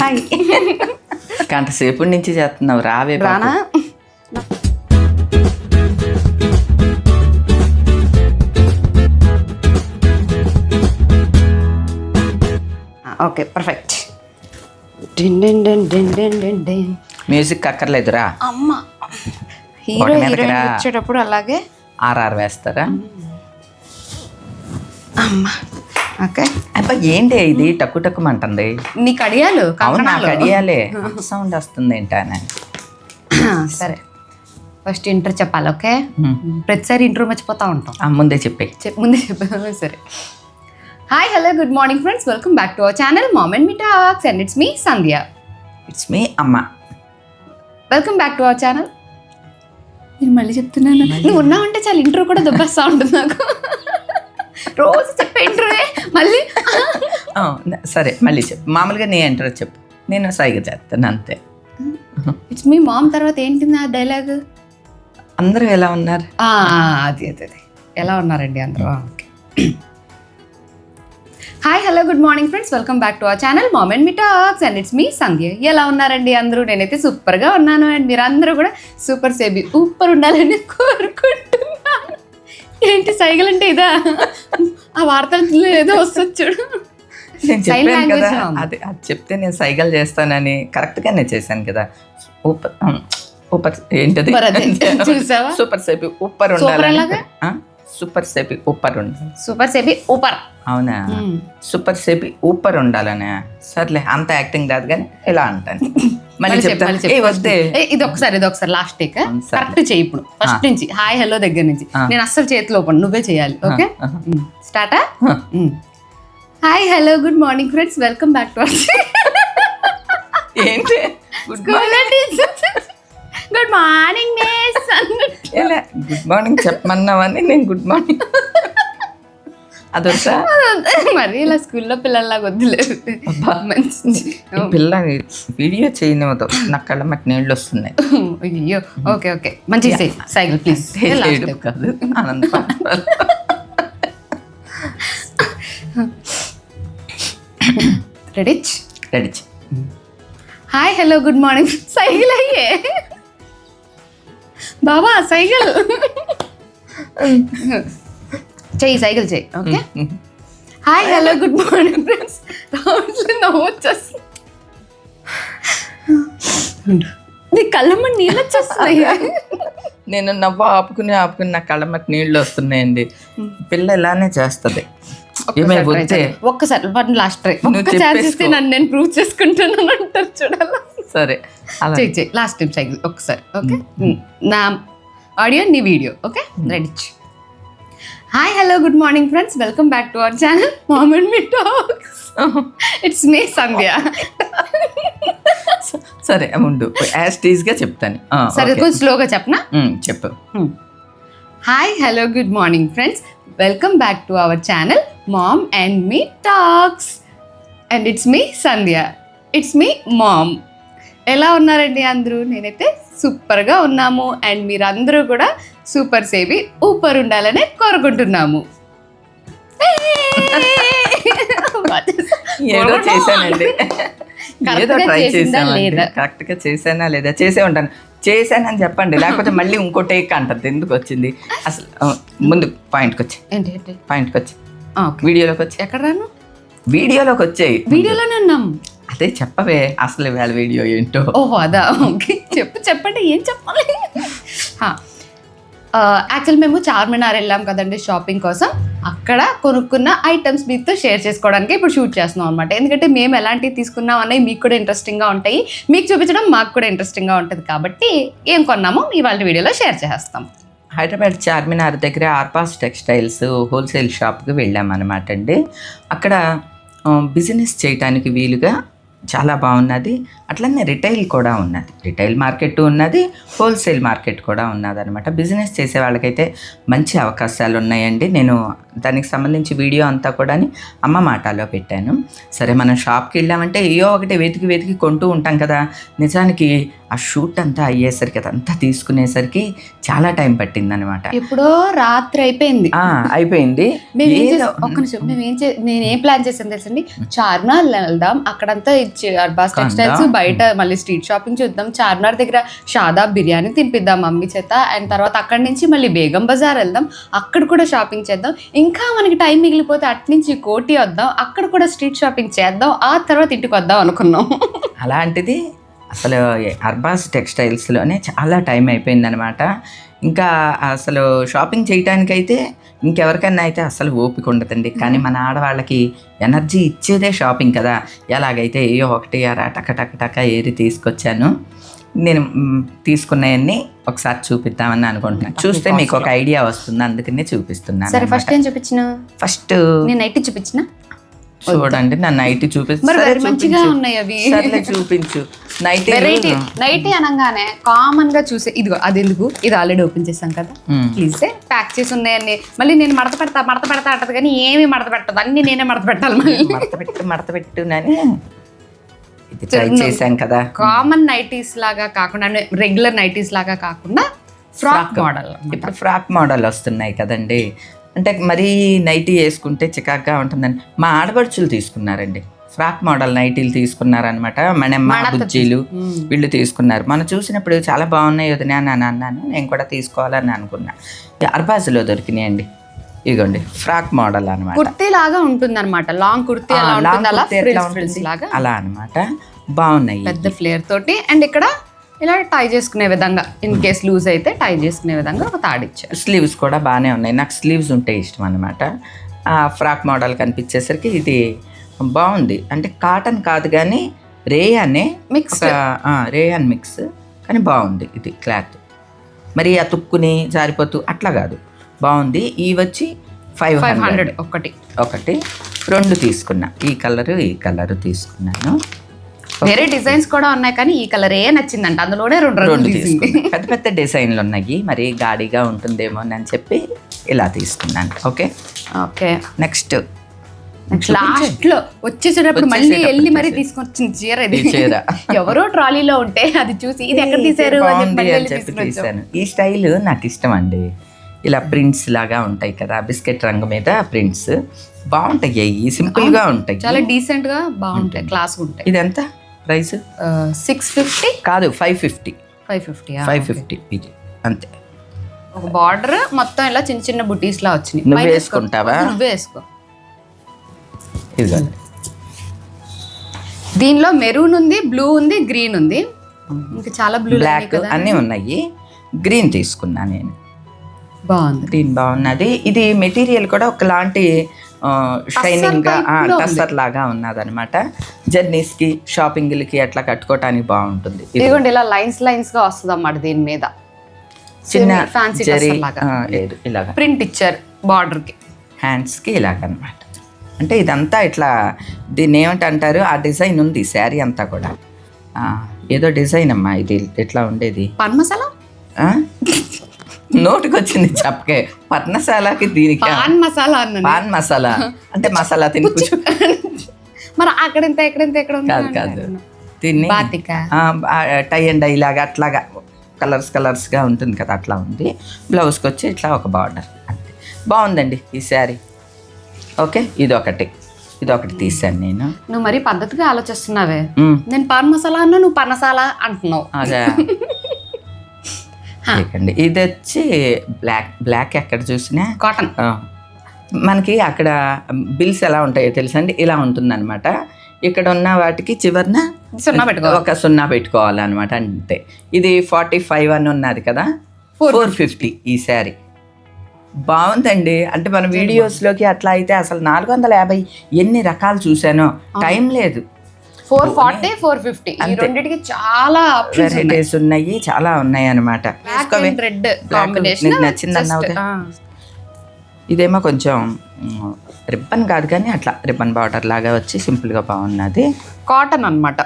Hi. గంట సేపు నుంచి చేస్తున్నావు. రావే బాబు. రానా? ఓకే పర్ఫెక్ట్ మ్యూజిక్ అక్కర్లేదురా. అమ్మ హీరో హీరోయిన్. వచ్చేటప్పుడు అలాగే? ఆర్ఆర్ వేస్తారా? అమ్మ. ఓకే. అబ్బా ఏంటి ఇది? టక్కు టక్కుమంటుంది నీ కడియాలు అవును నాకు కంకణాలు. అడియాలే. సౌండ్ వస్తుంది ఏంటనే సరే. ఫస్ట్ ఇంటర్ చెప్పాలి ఓకే? ప్రతిసారి ఇంటర్ మర్చిపోతా ఉంటాం. ఆ, ముందే చెప్పే. చెప్ ముందే చెప్పాను సరే. Hi hello good morning friends welcome back to our channel mom and me talks and it's me Sandhya it's me అమ్మ welcome back to our channel నేను మళ్ళీ చెప్తున్నాను. నువ్వు ఉన్నావంటే చాలా ఇంట్రో కూడా దుబ్బేస్తా ఉంటుంది నాకు. రోజు చెప్పే మళ్ళీ? ఆ, సరే మళ్ళీ చెప్పు. మామూలుగా నీ ఎంటర్ చెప్పు. నేను సైగ చేస్తాను అంతే. ఇట్స్ మీ మామ్ తర్వాత ఏంటి నా డైలాగ్ అందరూ ఎలా ఉన్నారు? అది అది అది. ఎలా ఉన్నారండి అందరూ? Okay hi hello good morning friends welcome back to our channel mom and me talks and it's me Sandhya ఎలా ఉన్నారండి అందరూ? నేనైతే సూపర్గా ఉన్నాను. అండ్ మీరు అందరూ కూడా సూపర్ సేబీ సూపర్ ఉండాలని కోరుకుంటున్నాను. ఏంటి సైకిల్ అంటే ఇదా? ఆ వార్తలు ఏదో వస్తుంది చూడు. నేను చెప్పాను కదా. అది అది చెప్తే నేను సైగలు చేస్తానని కరెక్ట్గానే చేశాను కదా. ఊపర్ ఊపర్ ఏంటది? సూపర్ సేపి ఉప్పర్ ఉండాలి? సూపర్ సేపి ఉప్పర్ ఉండాలి. సూపర్ సేబీ ఊపర్. అవునా? సూపర్ సేపి ఊపర్ ఉండాలనే. సర్లే అంత యాక్టింగ్ రాదు కానీ ఇలా అంటాను. మళ్ళీ మళ్ళీ చెప్పు, చెప్తా. మళ్ళీ చెప్పు. ఏ వద్దే. ఇది ఒకసారి ఇది ఒకసారి లాస్ట్ టేక్. కరెక్ట్ చేయి ఇప్పుడు. ఫస్ట్ నుంచి హాయ్ హలో దగ్గర నుంచి. నేను అస్సలు చేతిలో ఓపెన్ నువ్వే చేయాలి okay. స్టార్టా. Hi hello good morning friends welcome back to ఏంటి? Good good morning miss good morning చెప్పమన్నావని నేను గుడ్ మార్నింగ్ అదొచ్చా మరి ఇలా స్కూల్లో పిల్లల్లాగా వద్దులేదు. పిల్ల వీడియో చేయనివ్వదు నా కళ్ళ మట్టి నీళ్ళు వస్తున్నాయి. అయ్యో. Okay okay. మంచి సైకిల్ ప్లీజ్. కాదు. ఆనందపడాలి ready ready hi hello good morning cycle అయ్యే బాబా సైకిల్ చెయ్యి సైకిల్ చెయ్యి okay? Hi hello good morning friends. రావట్లేదు నవ్వు వచ్చేస్తుంది. నీ కళ్ళమ్మ నీళ్ళు వచ్చేస్తున్నాయి? నేను నవ్వు ఆపుకుని ఆపుకుని నా కళ్ళ మట్టి నీళ్ళు వస్తున్నాయండి. పిల్ల ఇలానే చేస్తుంది. ఒక్కసారి. ఒక్కసారి వన్ లాస్ట్ ట్రై నువ్వు ఒక్క ఛాన్స్ చెప్పేసుకో. ఇస్తే నన్ను నేను ప్రూవ్ చేసుకుంటాను అంటారు చూడాలా? సరే చెయ్యి చెయ్యి లాస్ట్ టైం సైకిల్ ఒక్కసారి ఓకే? నా ఆడియో నీ video okay? Ready hi hello good morning friends welcome back to our channel mom and me talks it's me Sandhya సరే ఉండు యాజ్ టీజ్గా చెప్తాను. సరే. కొంచెం స్లోగా చెప్పనా? చెప్పు. Hi hello good morning friends welcome back to our channel mom and me talks and it's me Sandhya it's me mom ఎలా ఉన్నారండి అందరూ? నేనైతే సూపర్గా ఉన్నాము. అండ్ మీరందరూ కూడా సూపర్ సేవి ఊపర్ ఉండాలని కోరుకుంటున్నాము. ఏదో చేశానండి. ఏదో ట్రై చేసిందా చేసానండి లేదా? చేశానా చేసే ఉంటాను. చేశానని చెప్పండి. లేకపోతే మళ్ళీ ఇంకో టేక్ అంటది. ఎందుకు వచ్చింది? అసలు ముందు పాయింట్కి వచ్చి. ఏంటి పాయింట్కి వచ్చి. వీడియోలోకి వచ్చి. ఎక్కడ రాను? వీడియోలోకి వచ్చాయి వీడియోలోనే ఉన్నాం. అదే చెప్పవే. అసలు ఇవాళ వీడియో ఏంటో. ఓహో అదా. ఓకే. చెప్పు చెప్పండి. ఏం చెప్పాలి? యాక్చువల్ మేము చార్మినార్ వెళ్ళాం కదండి షాపింగ్ కోసం. అక్కడ కొనుక్కున్న ఐటమ్స్ మీతో షేర్ చేసుకోవడానికి ఇప్పుడు షూట్ చేస్తున్నాం అనమాట ఎందుకంటే మేము ఎలాంటివి తీసుకున్నాం అనేవి మీకు కూడా ఇంట్రెస్టింగ్గా ఉంటాయి. మీకు చూపించడం మాకు కూడా ఇంట్రెస్టింగ్గా ఉంటుంది కాబట్టి ఏం కొన్నామో ఇవాళ వీడియోలో షేర్ చేస్తాం. హైదరాబాద్ చార్మినార్ దగ్గర ఆర్పాస్ టెక్స్టైల్స్ హోల్సేల్ షాప్కి వెళ్ళామన్నమాట అండి. అక్కడ బిజినెస్ చేయటానికి వీలుగా చాలా బాగున్నది. అట్లనే రిటైల్ కూడా ఉన్నది. రిటైల్ మార్కెట్ ఉన్నది హోల్సేల్ మార్కెట్ కూడా ఉన్నది అనమాట బిజినెస్ చేసే వాళ్ళకైతే మంచి అవకాశాలు ఉన్నాయండి. నేను దానికి సంబంధించి వీడియో అంతా కూడా అమ్మ మాటలో పెట్టాను. సరే మనం షాప్కి వెళ్ళామంటే ఏయో ఒకటి వెతికి వెతికి కొంటూ ఉంటాం కదా. నిజానికి ఆ షూట్ అంతా అయ్యేసరికి అదంతా తీసుకునేసరికి చాలా టైం పట్టింది అనమాట ఎప్పుడో రాత్రి అయిపోయింది. అయిపోయింది. ఒక్క నిమిషం మేము ఏం చే నేను ఏం ప్లాన్ చేసాను తెలుసండి? చార్మినార్ వెళ్దాం అక్కడంతా అర్బాస్ టెక్స్టైల్స్. బయట మళ్ళీ స్ట్రీట్ షాపింగ్ చూద్దాం చార్మినార్ దగ్గర షాదాబ్ బిర్యానీ తినిపిద్దాం మమ్మీ చేత అండ్ తర్వాత అక్కడి నుంచి మళ్ళీ బేగం బజార్ వెళ్దాం అక్కడ కూడా షాపింగ్ చేద్దాం ఇంకా మనకి టైం మిగిలిపోతే అటు నుంచి కోటి వద్దాం అక్కడ కూడా స్ట్రీట్ షాపింగ్ చేద్దాం ఆ తర్వాత ఇంటికి వద్దాం అనుకున్నాం. అలాంటిది అసలు అర్బాస్ టెక్స్టైల్స్లోనే చాలా టైం అయిపోయిందనమాట ఇంకా అసలు షాపింగ్ చేయడానికైతే ఇంకెవరికైనా అయితే అసలు ఓపిక ఉండదండి. కానీ మన ఆడవాళ్ళకి ఎనర్జీ ఇచ్చేదే షాపింగ్ కదా. ఎలాగైతే ఏ ఒకటి అరా టక టక టక ఏరి తీసుకొచ్చాను. నేను తీసుకున్నవన్నీ ఒకసారి చూపిద్దామని అనుకుంటున్నాను చూస్తే మీకు ఒక ఐడియా వస్తుంది. అందుకనే చూపిస్తున్నాను సరే ఫస్ట్ ఏం చూపించిన ఫస్ట్ నేను నైట్ చూపించిన? చూడండి నా నైట్ చూపిస్తు. మరి సరే very మంచిగా చూపించు. ఉన్నాయి అవి. చూపించు. నైట్ వెరైటీ నైటీ అనగానే కామన్గా చూసే ఇదిగో అది ఎందుకు? ఇది ఆల్రెడీ ఓపెన్ చేశాం కదా. ప్లీజ్ ప్యాక్ చేసి ఉన్నాయన్ని మళ్ళీ నేను మడత పెడతా మడత పెడతా అంటది కానీ ఏమి మడత పెట్టదు. అన్ని నేనే మడత పెట్టాలి మళ్ళీ. మడత పెట్టు మడత పెట్టునని ట్రై చేశాం కదా. కామన్ నైటీస్ లాగా కాకుండా రెగ్యులర్ నైటీస్ లాగా కాకుండా ఫ్రాక్ మోడల్ ఇప్పుడు ఫ్రాక్ మోడల్ వస్తున్నాయి కదండి. అంటే మరీ నైటీ వేసుకుంటే చికాగ్గా ఉంటుందని. మా ఆడపడుచులు తీసుకున్నారండి. ఫ్రాక్ మోడల్ నైటీలు తీసుకున్నారనమాట మనమ్మ బుజ్జీలు వీళ్ళు తీసుకున్నారు. మనం చూసినప్పుడు చాలా బాగున్నాయి వదినా అని అన్నాను నేను కూడా తీసుకోవాలని అనుకున్నా. అర్బాజులో దొరికినాయండి. ఇదిగోండి ఫ్రాక్ మోడల్ అనమాట కుర్తీ లాగా ఉంటుంది. అనమాట లాంగ్ కుర్తీ అలా అలా అనమాట బాగున్నాయి. పెద్ద ఫ్లేర్ తోటి. అండ్ ఇక్కడ ఇలా టై చేసుకునే విధంగా ఇన్ కేస్ లూజ్ అయితే టై చేసుకునే విధంగా ఒక తాడిచ్చారు స్లీవ్స్ కూడా బాగానే ఉన్నాయి. నాకు స్లీవ్స్ ఉంటే ఇష్టం అనమాట ఆ ఫ్రాక్ మోడల్ కనిపించేసరికి ఇది బాగుంది. అంటే కాటన్ కాదు కానీ రేయానే ఆ, రేయాన్ మిక్స్ కానీ బాగుంది ఇది క్లాత్. మరి అతుక్కుని జారిపోతూ అట్లా కాదు. బాగుంది. ఈ వచ్చి ఫైవ్ హండ్రెడ్ ఒకటి. ఒకటి. రెండు తీసుకున్నా. ఈ కలరు ఈ కలరు తీసుకున్నాను. వేరే డిజైన్స్ కూడా ఉన్నాయి కానీ ఈ కలర్ ఏ నచ్చిందంట. అందులోనే రెండు రెండు పెద్ద పెద్ద డిజైన్లు ఉన్నాయి. మరి గాడిగా ఉంటుందేమో అని చెప్పి ఇలా తీసుకున్నాను ఓకే? ఓకే. నెక్స్ట్. లాస్ట్లో వచ్చేసేటప్పుడు మళ్ళీ వెళ్ళి మరీ తీసేది. తీసుకొచ్చిన చీర ఇది. చీర. ఎవరో ట్రాలీలో ఉంటే అది చూసి ఇది ఎక్కడ తీసారు? అని చెప్పి. తీసాను ఈ స్టైల్ నాకు ఇష్టం అండి ఇలా ప్రింట్స్ లాగా ఉంటాయి కదా బిస్కెట్ రంగు మీద ప్రింట్స్. బాగుంటాయి. సింపుల్గా ఉంటాయి. చాలా డీసెంట్గా బాగుంటాయి. క్లాస్ ఉంటాయి. ఇది ఎంత ప్రైస్? సిక్స్ ఫిఫ్టీ కాదు five fifty five fifty five fifty ఇది అంతే. ఒక బార్డర్ మొత్తం ఇలా చిన్న చిన్న బుటీస్ లా వచ్చినాయి. నువ్వు వేసుకుంటావా? నువ్వే వేసుకో. ఇది దీనిలో మెరూన్ ఉంది బ్లూ ఉంది గ్రీన్ ఉంది. ఇంకా చాలా బ్లూ బ్లాక్ అన్నీ ఉన్నాయి. గ్రీన్ తీసుకున్నా నేను. బాగుంది. గ్రీన్ బాగున్నది. ఇది మెటీరియల్ కూడా ఒకలాంటి షైనింగ్గా type లో ఉంది. టస్సర్ లాగా ఉన్నదన్నమాట. జర్నీస్కి షాపింగ్లకి అట్లా కట్టుకోవటానికి బాగుంటుంది ఇది. ఇదిగోండి ఇలా లైన్స్ లైన్స్గా వస్తుంది అన్నమాట దీని మీద. చిన్న ఫ్యాన్సీ లేదు ఇలాగా. ప్రింట్ ఇచ్చారు బార్డర్కి హ్యాండ్స్కి ఇలాగనమాట అంటే ఇదంతా ఇట్లా దీన్ని ఏమిటి అంటారు ఆ డిజైన్ ఉంది శారీ అంతా కూడా. ఏదో డిజైన్ అమ్మా ఇది ఎట్లా ఉండేది? పన్ మసాలా ఆ? నోటికి వచ్చింది చెప్పకే. పట్నశాలకి దీనికి పాన్ మసాలా అన్నాను పాన్ మసాలా. అంటే మసాలా తినిపించు మరి అక్కడ ఎంత ఎక్కడ ఎంత ఎక్కడ ఉంది కాదు కాదు. బాతిక. టై అండ్ డై లాగా అట్లాగా. కలర్స్ కలర్స్గా ఉంటుంది కదా అట్లా ఉంది. బ్లౌజ్కి వచ్చి ఇట్లా ఒక బార్డర్. అంతే. బాగుందండి ఈ శారీ. ఓకే? ఇది ఒకటి ఇది ఒకటి తీసాను నేను. నువ్వు మరి పద్ధతిగా ఆలోచిస్తున్నావే. నేను పాన్ మసాలా అన్నా నువ్వు పనసాలా అంటున్నావు. అదే. ఇదిగోండి. ఇది వచ్చి బ్లాక్ బ్లాక్ ఎక్కడ చూసినా కాటన్. మనకి అక్కడ బిల్స్ ఎలా ఉంటాయో తెలుసండి? ఇలా ఉంటుందన్నమాట. ఇక్కడ ఉన్న వాటికి చివరిన సున్నా పెట్టుకో ఒక సున్నా పెట్టుకోవాలన్నమాట అంతే. ఇది ఫార్టీ ఫైవ్ అని ఉన్నది కదా? Four fifty. ఈ శారీ. బాగుందండి. అంటే మన వీడియోస్లోకి అట్లా అయితే అసలు నాలుగు వందల యాభై ఎన్ని రకాలు చూసానో టైం లేదు. Four forty four fifty. ఈ రెండింటికి చాలా ఆప్షన్స్ వెరైటీస్ ఉన్నాయి. చాలా ఉన్నాయి అనమాట రెడ్ కాంబినేషన్ నచ్చింది అన్నావుగా? ఇదేమో కొంచెం రిబ్బన్ కాదు కానీ అట్లా రిబ్బన్ బార్డర్ లాగా వచ్చి సింపుల్గా బాగున్నది. కాటన్ అన్నమాట.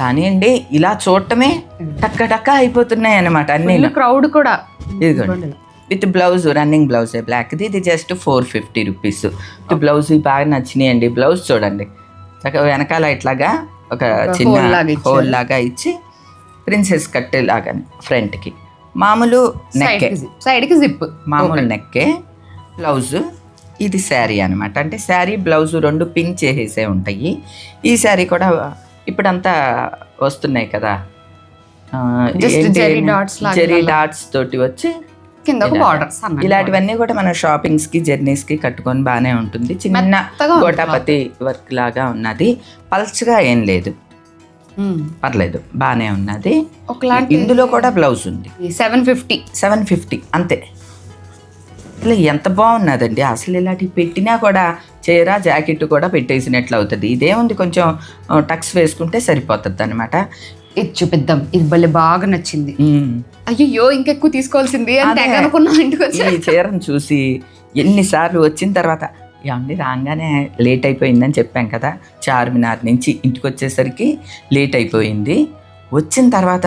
కానీ అండి ఇలా చూడటమే టక్క టక్క అయిపోతున్నాయి అనమాట అన్ని క్రౌడ్ కూడా. ఇదిగోండి. With blouse running blouse. బ్లాక్ది ఇది just four fifty rupees with blouse బాగా నచ్చినాయి అండి బ్లౌజ్ చూడండి. చక్కగా వెనకాల ఇట్లాగా ఒక చిన్న లాగా. హోల్ లాగా ఇచ్చి ప్రిన్సెస్ కట్టే లాగానే ఫ్రంట్కి మామూలు నెక్కే. సైడ్కి జిప్ మామూలు నెక్కే. బ్లౌజ్ ఇది శారీ అనమాట అంటే శారీ బ్లౌజ్ రెండు పిన్ చేసేసే ఉంటాయి. ఈ శారీ కూడా ఇప్పుడంతా వస్తున్నాయి కదా? జరీ లాగా. డాట్స్ తోటి వచ్చి కింద ఒక బార్డర్ ఇలాంటివన్నీ కూడా మన షాపింగ్స్కి జర్నీస్కి కట్టుకొని బాగానే ఉంటుంది. చిన్న గోటాపతి వర్క్ లాగా ఉన్నది. పల్చగా ఏం లేదు. పర్లేదు బాగానే ఉన్నది. ఒకలాంటి ఇందులో కూడా బ్లౌజ్ ఉంది. సెవెన్ ఫిఫ్టీ సెవెన్ ఫిఫ్టీ అంతే. అసలు ఎంత బాగున్నదండి. అసలు ఇలాంటివి పెట్టినా కూడా చీర జాకెట్ కూడా పెట్టేసినట్లు అవుతుంది ఇదేముంది కొంచెం టక్స్ వేసుకుంటే సరిపోతుంది అనమాట ఇది చూపిద్దాం. ఇది భలే బాగా నచ్చింది. అయ్యో ఇంకెక్కువ తీసుకోవాల్సింది అనుకున్నాం ఇంటికి వచ్చి ఈ చీరను చూసి ఎన్నిసార్లు వచ్చిన తర్వాత ఏమండి రాగానే లేట్ అయిపోయిందని చెప్పాం కదా చార్మినార్ నుంచి ఇంటికి వచ్చేసరికి లేట్ అయిపోయింది. వచ్చిన తర్వాత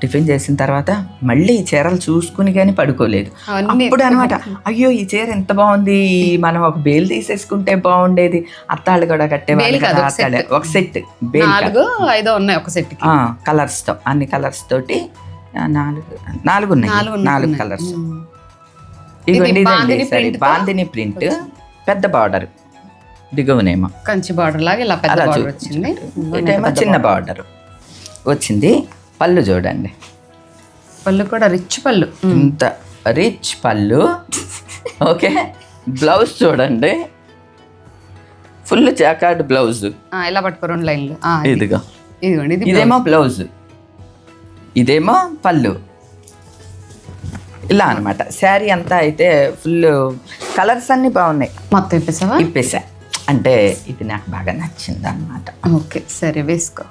టిఫిన్ చేసిన తర్వాత మళ్ళీ ఈ చీరలు చూసుకుని కానీ పడుకోలేదు. అప్పుడు అనమాట అయ్యో ఈ చీర ఎంత బాగుంది మనం ఒక బేల్ తీసేసుకుంటే బాగుండేది. అత్తాళ్ళు కూడా కట్టేవాళ్ళు కాదు, ఒక set. అత్తాళ్ళే. ఒక సెట్ బేల్ ఐదో ఉన్నాయి ఒక సెట్ కలర్స్తో అన్ని కలర్స్ తోటి నాలుగు నాలుగు ఉన్నాయి. నాలుగు. కలర్స్. ఇదిగోండి బాందిని ప్రింట్ పెద్ద బార్డర్. దిగువనేమో. కంచి బార్డర్ లాగా ఇలా పెద్ద బార్డర్ వచ్చింది. చిన్న బార్డర్. వచ్చింది. పళ్ళు చూడండి. పళ్ళు కూడా రిచ్ పళ్ళు. ఇంత రిచ్ పళ్ళు. ఓకే. బ్లౌజ్ చూడండి. Full jacquard blouse. ఇలా పట్టుకో రెండు లైన్లు. ఇదిగో. ఇదిగోండి ఇది ఇదేమో బ్లౌజ్. ఇదేమో పళ్ళు. ఇలా అన్నమాట. శారీ అంతా అయితే ఫుల్ కలర్స్ అన్నీ బాగున్నాయి. మొత్తం ఇప్పేసావా? ఇప్పేసా. అంటే ఇది నాకు బాగా నచ్చింది అనమాట ఓకే సరే వేసుకో.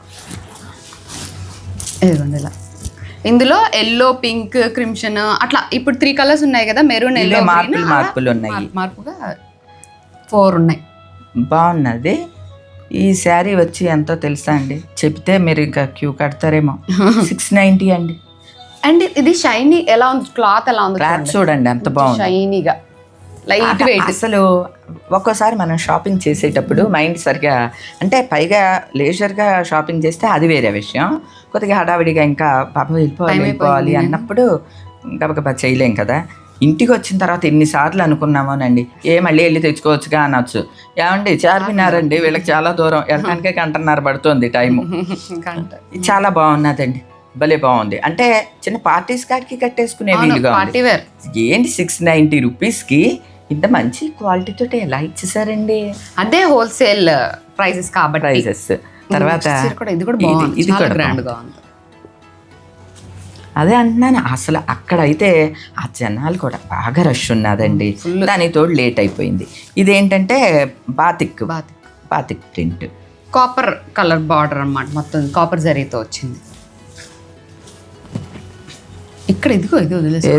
ఇదిగోండి ఇలా ఇందులో ఎల్లో పింక్ క్రిమ్షన్ అట్లా ఇప్పుడు త్రీ కలర్స్ ఉన్నాయి కదా మెరూన్ ఇవే ఎల్లో మార్పులు మార్పులు ఉన్నాయి. మార్పుగా ఫోర్ ఉన్నాయి. బాగున్నది. ఈ శారీ వచ్చి ఎంతో తెలుసా అండి? చెప్తే మీరు ఇంకా క్యూ కడతారేమో. సిక్స్ నైంటీ అండి. అండ్ ఇది షైనీ ఎలా ఉంది? క్లాత్ ఎలా ఉంది క్లాత్ చూడండి. ఎంత బాగుంది. షైనీగా లైట్ వెయిట్. అసలు ఒక్కోసారి మనం షాపింగ్ చేసేటప్పుడు మైండ్ సరిగా అంటే పైగా లేజర్గా షాపింగ్ చేస్తే అది వేరే విషయం. కొద్దిగా హడావిడిగా ఇంకా పాప వెళ్ళిపోవాలి వెళ్ళిపోవాలి అన్నప్పుడు గబగబా చేయలేం కదా. ఇంటికి వచ్చిన తర్వాత ఎన్నిసార్లు అనుకున్నామోనండి. ఏ మళ్ళీ వెళ్ళి తెచ్చుకోవచ్చుగా అనొచ్చు. ఏమండి చార్మినారండి వీళ్ళకి చాలా దూరం. వెళ్ళడానికే గంటన్నర పడుతుంది టైము. చాలా బాగున్నదండి. భలే బాగుంది. అంటే చిన్న పార్టీస్ కాడికి కట్టేసుకునే వీలుగా ఏంటి సిక్స్ నైంటీ రూపీస్కి ఇంత మంచి క్వాలిటీతో ఎలా ఇచ్చేసారండి? అదే హోల్సేల్ ప్రైసెస్ కాబట్టి. ప్రైజెస్ తర్వాత ఇది కూడా బాగుంది. ఇది కూడా గ్రాండ్గా ఉంది అదే అంటున్నాను అసలు అక్కడైతే ఆ జనాలు కూడా బాగా రష్ ఉన్నదండి దానికి తోడు లేట్ అయిపోయింది. ఇదేంటంటే batik బాతి batik print copper colour border అన్నమాట మొత్తం కాపర్ జరీతో వచ్చింది. ఇక్కడ ఇదిగో ఇది వదిలేసి.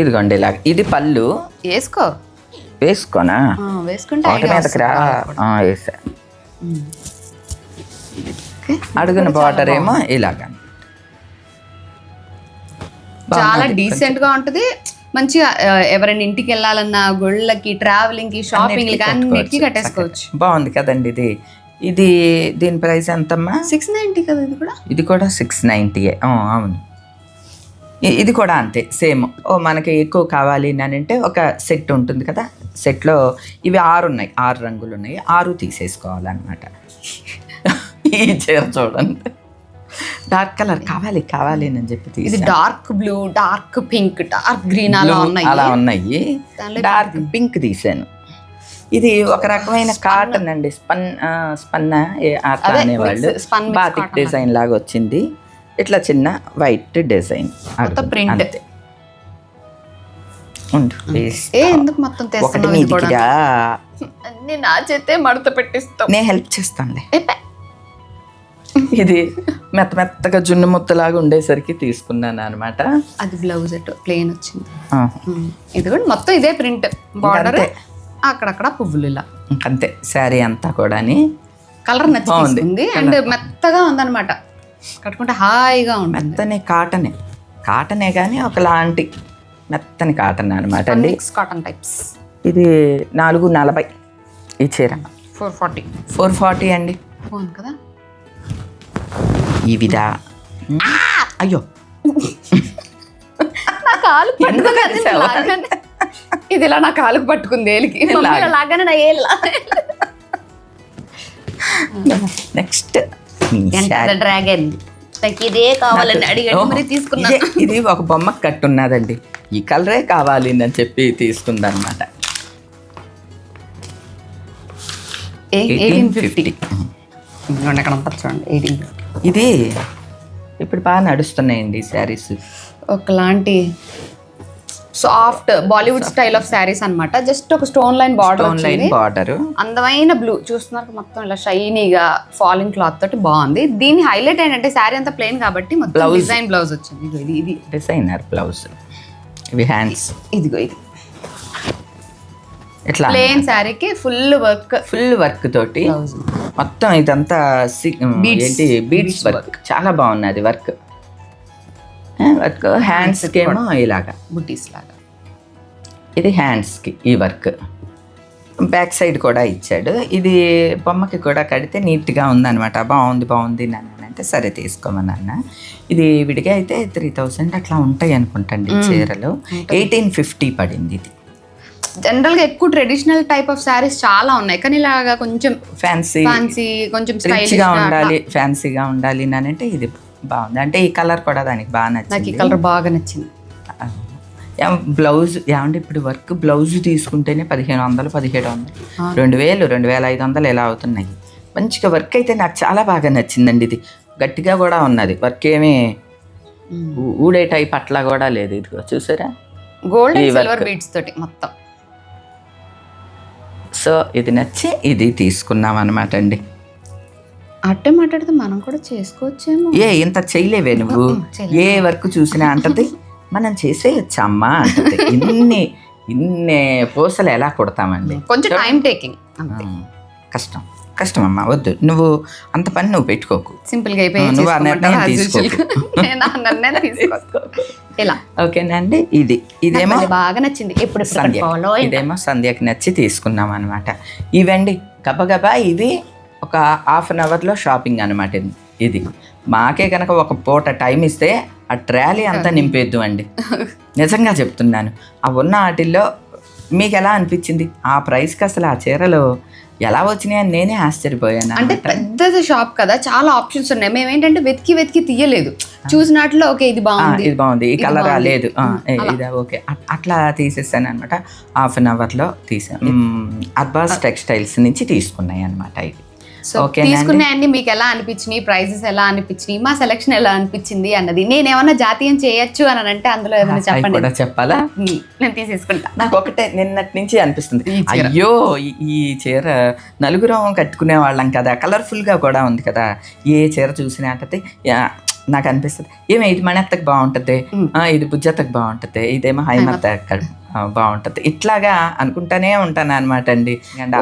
ఇదిగోండి ఇలా. ఇది పళ్ళు. వేసుకో. వేసుకోనా? వేసుకుంటే వేసా. అడుగున బార్డర్ ఏమో ఇలాగా. చాలా డీసెంట్గా ఉంటది. మంచిగా ఎవరైనా ఇంటికి వెళ్ళాలన్నా గుళ్ళకి ట్రావెలింగ్కి షాపింగ్ అన్నిటికీ కట్టేసుకోవచ్చు. బాగుంది కదండి ఇది. ఇది దీని ప్రైస్ ఎంతమ్మా? సిక్స్ నైన్టీ కదా ఇది కూడా? ఇది కూడా సిక్స్ నైంటీయే అవును. ఇది కూడా అంతే సేమ్. ఓ మనకి ఎక్కువ కావాలి అని అంటే ఒక సెట్ ఉంటుంది కదా సెట్లో ఇవి ఆరు ఉన్నాయి ఆరు రంగులు ఉన్నాయి ఆరు తీసేసుకోవాలన్నమాట. ఈ చీర చూడండి. డార్క్ కలర్ కావాలి కావాలి అని చెప్పి ఇది dark blue dark pink dark green అలా ఉన్నాయి. అలా ఉన్నాయి. Dark pink. తీసాను. ఇది ఒక రకమైన కాటన్ అండి స్పన్ స్పన్న అనేవాళ్ళు బాతిక్ డిజైన్ లాగా వచ్చింది. ఇట్లా చిన్న వైట్ డిజైన్. ఉండు, వేస్తా. ఏ ఎందుకు మొత్తం ఒకటి తెస్తున్నావు ఇది కూడా. మీదికిరా అన్ని నా చేతే మడత నేను హెల్ప్ చేస్తానులే. ఇది మెత్త మెత్తగా జున్ను ముద్దలాగా ఉండేసరికి తీసుకున్నాను అనమాట అది బ్లౌజ్ అటు ప్లెయిన్ వచ్చింది. ఇది కూడా మొత్తం ఇదే ప్రింట్. బార్డర్. అక్కడక్కడ పువ్వులు ఇలా. అంతే శారీ అంతా కూడాని. కలర్ నచ్చి బాగుంది. తీసుకుంది. అండ్ మెత్తగా ఉందన్నమాట. కట్టుకుంటే హాయిగా ఉంటుంది. మెత్తని కాటనే. కాటనే కానీ ఒకలాంటి మెత్తని కాటన్ అనమాట అండి. మిక్స్ కాటన్ టైప్స్ ఇది నాలుగు నలభై ఈ చీర. ఫోర్ ఫార్టీ ఫోర్ ఫార్టీ అండి. బాగుంది కదా? ఈ విధ. అయ్యో. నా కాలు. ఇది ఇలా నా కాలుకు పట్టుకుంది ఏలికి. లాగానే నా ఏళ్ళ నెక్స్ట్. డ్రాగన్ నాకు ఇదే కావాలని అడిగాడు మరి తీసుకున్నా. ఇదే- ఇది ఒక బొమ్మ కట్టున్నదండి. ఈ కలరే కావాలి అని చెప్పి తీసుకుందనమాట ఎయిటీన్ ఫిఫ్టీ అక్కడ ఉంటుంది చూడండి ఎయిటీన్ ఫిఫ్టీ ఇది. ఇప్పుడు బాగా నడుస్తున్నాయండి శారీస్. ఒకలాంటి soft Bollywood style of saris అన్నమాట. జస్ట్ ఒక stone line border line border అందమైన బ్లూ చూస్తున్నారు మొత్తం ఇలా షైనీగా ఫాలింగ్ క్లాత్ తోటి బాగుంది. దీని హైలైట్ ఏంటంటే శారీ అంతా ప్లెయిన్ కాబట్టి మొత్తం. డిజైన్ బ్లౌజ్ వచ్చింది. ఇది ఇది. డిజైనర్ బ్లౌజ్ ఇవి హ్యాండ్స్ ఇదిగో ఇది. ఇట్లా ప్లెయిన్ శారీకి ఫుల్ వర్క్ ఫుల్ వర్క్ తోటి మొత్తం ఇదంతా. ఏంటి? బీడ్స్ వర్క్ చాలా బాగున్నది వర్క్ వర్క్ హ్యాండ్స్ ఏమో ఇలాగా బుటీస్ లాగా. ఇది హ్యాండ్స్కి ఈ వర్క్ బ్యాక్ సైడ్ కూడా ఇచ్చాడు. ఇది బొమ్మకి కూడా కడితే నీట్గా ఉందన్నమాట. బాగుంది బాగుంది నాన్న అంటే సరే తీసుకోమని అన్న. ఇది విడిగా అయితే త్రీ థౌసండ్ అట్లా ఉంటాయి అనుకుంటండి చీరలు. ఎయిటీన్ ఫిఫ్టీ పడింది ఇది. జనరల్గా ఎక్కువ ట్రెడిషనల్ టైప్ ఆఫ్ శారీస్ చాలా ఉన్నాయి. కానీ ఇలాగా కొంచెం ఫ్యాన్సీ ఫ్యాన్సీ కొంచెం ఉండాలి ఫ్యాన్సీగా ఉండాలి అని అంటే ఇది బాగుంది. అంటే ఈ కలర్ కూడా దానికి బాగా నాకు ఈ నచ్చింది. కలర్ బాగా నచ్చింది. బ్లౌజ్ ఏమంటే ఇప్పుడు వర్క్? బ్లౌజ్ తీసుకుంటేనే పదిహేను వందలు పదిహేడు వందలు. రెండు వేలు రెండు వేల ఐదు వందలు ఎలా అవుతున్నాయి? మంచిగా వర్క్ అయితే నాకు చాలా బాగా నచ్చిందండి ఇది. గట్టిగా కూడా ఉన్నది. వర్క్ ఏమీ ఊడే టైప్ అట్లా కూడా లేదు. ఇదిగో చూసారా? గోల్డ్. సిల్వర్ బీడ్స్ తోటి మొత్తం. సో ఇది నచ్చి ఇది తీసుకున్నాం అనమాట అండి. అట్టే మాట్లాడితే మనం కూడా చేసుకోవచ్చేమో. ఏ ఇంత చేయలేవే నువ్వు. ఏ వర్క్ చూసినా అంటది? మనం చేసేయచ్చు అమ్మా అంటది. ఇన్ని ఇన్ని పూసలు ఎలా కొడతామండి? కొంచెం టైం టేకింగ్ కష్టం కష్టం. అమ్మా వద్దు. నువ్వు అంత పని నువ్వు పెట్టుకోకు. సింపుల్గా అయిపోయి నువ్వు ఆ నిర్ణయం. తీసుకోకు. ఇలా. ఓకేనండి ఇది. ఇదేమో బాగా నచ్చింది. సంధ్య. ఫాలో ఇదేమో సంధ్యకి నచ్చి తీసుకున్నాం అనమాట ఇవండి. గబగబా ఇవి. ఒక హాఫ్ అన్ అవర్లో షాపింగ్ అనమాట ఇది. ఇది. మాకే కనుక ఒక పూట టైం ఇస్తే ఆ ట్రాలీ అంతా నింపేద్దు అండి. నిజంగా చెప్తున్నాను. ఆ ఉన్న వాటిల్లో మీకు ఎలా అనిపించింది? ఆ ప్రైస్కి అసలు ఆ చీరలు ఎలా వచ్చినాయి అని నేనే ఆశ్చర్యపోయాను అంటే. పెద్దది షాప్ కదా చాలా ఆప్షన్స్ ఉన్నాయి. మేము ఏంటంటే వెతికి వెతికి తీయలేదు. చూసినట్లు ఓకే ఇది బాగుంది. ఇది బాగుంది. ఈ ఇది కలర్. లేదు. ఇది ఓకే. అట్- అట్లా తీసేసాను అనమాట హాఫ్ అన్ అవర్లో తీసాను అర్బాస్ టెక్స్టైల్స్ నుంచి తీసుకున్నాయి అనమాట ఇవి. సో. తీసుకునే అన్ని మీకు ఎలా అనిపించినాయి? ప్రైజెస్ ఎలా అనిపించినాయి? మా సెలక్షన్ ఎలా అనిపించింది అన్నది. నేను ఏమన్నా జాతీయం చేయొచ్చు అని అంటే అందులో అవి చెప్పండి? చెప్పాలా? నేను తీసేసుకుంటా. నాకు ఒకటే నిన్నటి నుంచి అనిపిస్తుంది. అయ్యో ఈ- చీర నలుగురం కట్టుకునే వాళ్ళం కదా. కలర్ఫుల్గా కూడా ఉంది కదా. ఏ చీర చూసినా అంటే యా, నాకు అనిపిస్తుంది ఏమో ఇది మణెత్తకు బాగుంటుంది ఇది బుజ్జతకు బాగుంటుంది ఇదేమో హైమత్ బాగుంటుంది ఇట్లాగా అనుకుంటానే ఉంటాను అనమాట అండి.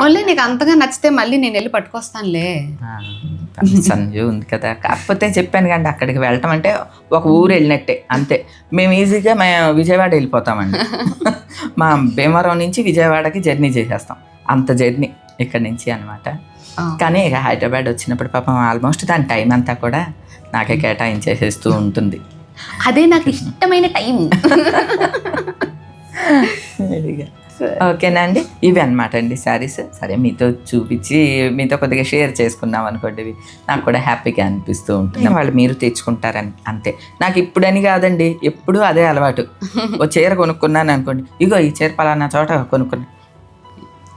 ఓన్లీ నీకు అంతగా నచ్చితే మళ్ళీ నేను వెళ్ళి పట్టుకొస్తానులే. సంజు ఉంది కదా. కాకపోతే చెప్పాను కండి అక్కడికి వెళ్ళటం అంటే ఒక ఊరు వెళ్ళినట్టే అంతే. మేము ఈజీగా మేము విజయవాడ వెళ్ళిపోతామండి. మా భీమవరం నుంచి విజయవాడకి జర్నీ చేసేస్తాం. అంత జర్నీ. ఇక్కడ నుంచి అనమాట. కానీ ఇక హైదరాబాద్ వచ్చినప్పుడు పాపం ఆల్మోస్ట్ దాని టైం అంతా కూడా నాకే కేటాయించేసేస్తూ ఉంటుంది. అదే నాకు ఇష్టమైన టైం. ఓకేనా అండి? ఇవి అనమాట అండి శారీస్. సరే మీతో చూపించి మీతో కొద్దిగా షేర్ చేసుకున్నాం అనుకోండి ఇవి. నాకు కూడా హ్యాపీగా అనిపిస్తూ ఉంటుంది. వాళ్ళు మీరు తెచ్చుకుంటారని అంతే. నాకు ఇప్పుడని కాదండి ఎప్పుడూ అదే అలవాటు. ఓ చీర కొనుక్కున్నాను అనుకోండి. ఇగో ఈ చీర పలానా చోట కొనుక్కున్నా.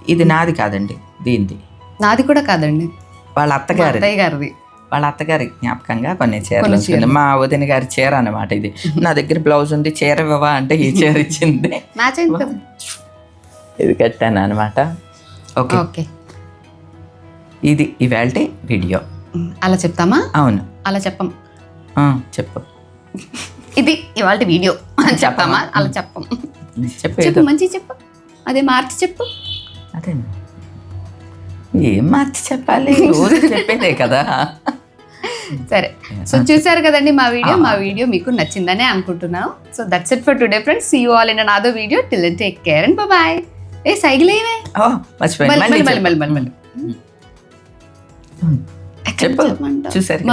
ఇది నాది కాదండి దీనిది. నాది కూడా కాదండి. వాళ్ళ అత్తగారి అత్తయ్య గారిది. వాళ్ళ అత్తగారి జ్ఞాపకంగా కొన్ని చీరలు ఉంచుకుంది. మా వదిన గారి చీర అనమాట ఇది. నా దగ్గర బ్లౌజ్ ఉంది చీర ఇవ్వవా అంటే ఈ చీర ఇచ్చింది. ఇది కట్టాను అనమాట ఓకే. ఓకే. ఇది ఇవాళ వీడియో. అలా చెప్తామా? అవును. అలా చెప్పం. చెప్పు. ఇది ఇవాళ వీడియో. అని చెప్తామా అలా చెప్పం. చెప్పు మంచి చెప్పు. అదే మార్చి చెప్పు. అదే ఏం మార్చి చెప్పాలి? రోజు చెప్పేదే కదా. సరే. సో చూసారు కదండి మా వీడియో? మా వీడియో మీకు నచ్చిందని అనుకుంటున్నాను so that's it for today friends see you all in another video till take care and bye A cycle ఏమే మళ్ళీ మళ్ళీ మళ్ళీ మళ్ళీ. మళ్ళీ? చూసారు.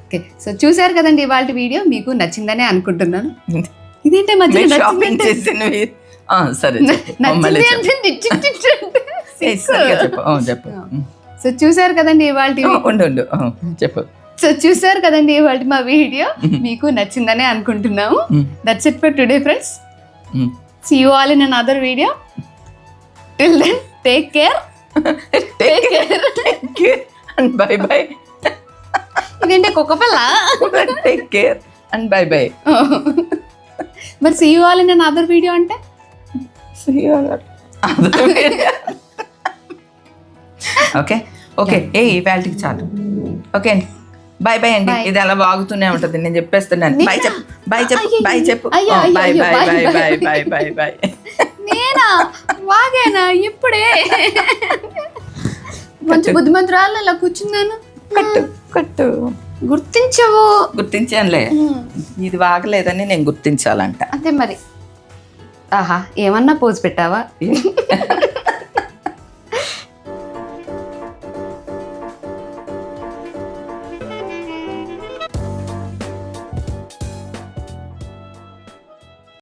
ఓకే. సో చూశారు కదండి ఇవాళ వీడియో? మీకు నచ్చిందనే అనుకుంటున్నాను. ఇదేంటే మధ్యలో సరే చెప్పు. సో చూశారు కదండి ఇవాళ ఉండు చెప్పు. సో చూశారు కదండి ఇవాళ మా వీడియో? మీకు నచ్చిందనే అనుకుంటున్నాము. That's it for today friends. See you all in another video till then take care take care and bye bye ఇదేంటి కుక్క పిల్ల take care and bye bye మరి see you all in another video అంటే? Okay okay ఏ ఈ వ్యాలిటీకి చాలు okay అండి బాయ్ బాయ్ అండి Bye. ఇది అలా బాగుతూనే ఉంటది. నేను చెప్పేస్తున్నాను. బాయ్ చెప్పు బాయ్ చెప్పు. బాయ్ చెప్పు. Bye bye bye, bye bye. Bye bye bye bye నేనా? వాగేనా? ఇప్పుడే. మంచి బుద్ధిమంతురాలు అలా కూర్చున్నాను. కట్టు కట్టు. గుర్తించవు. గుర్తించానులే. ఇది వాగలేదని నేను గుర్తించాలంట. అంతే మరి. ఆహా ఏమన్నా పోజ్ పెట్టావా?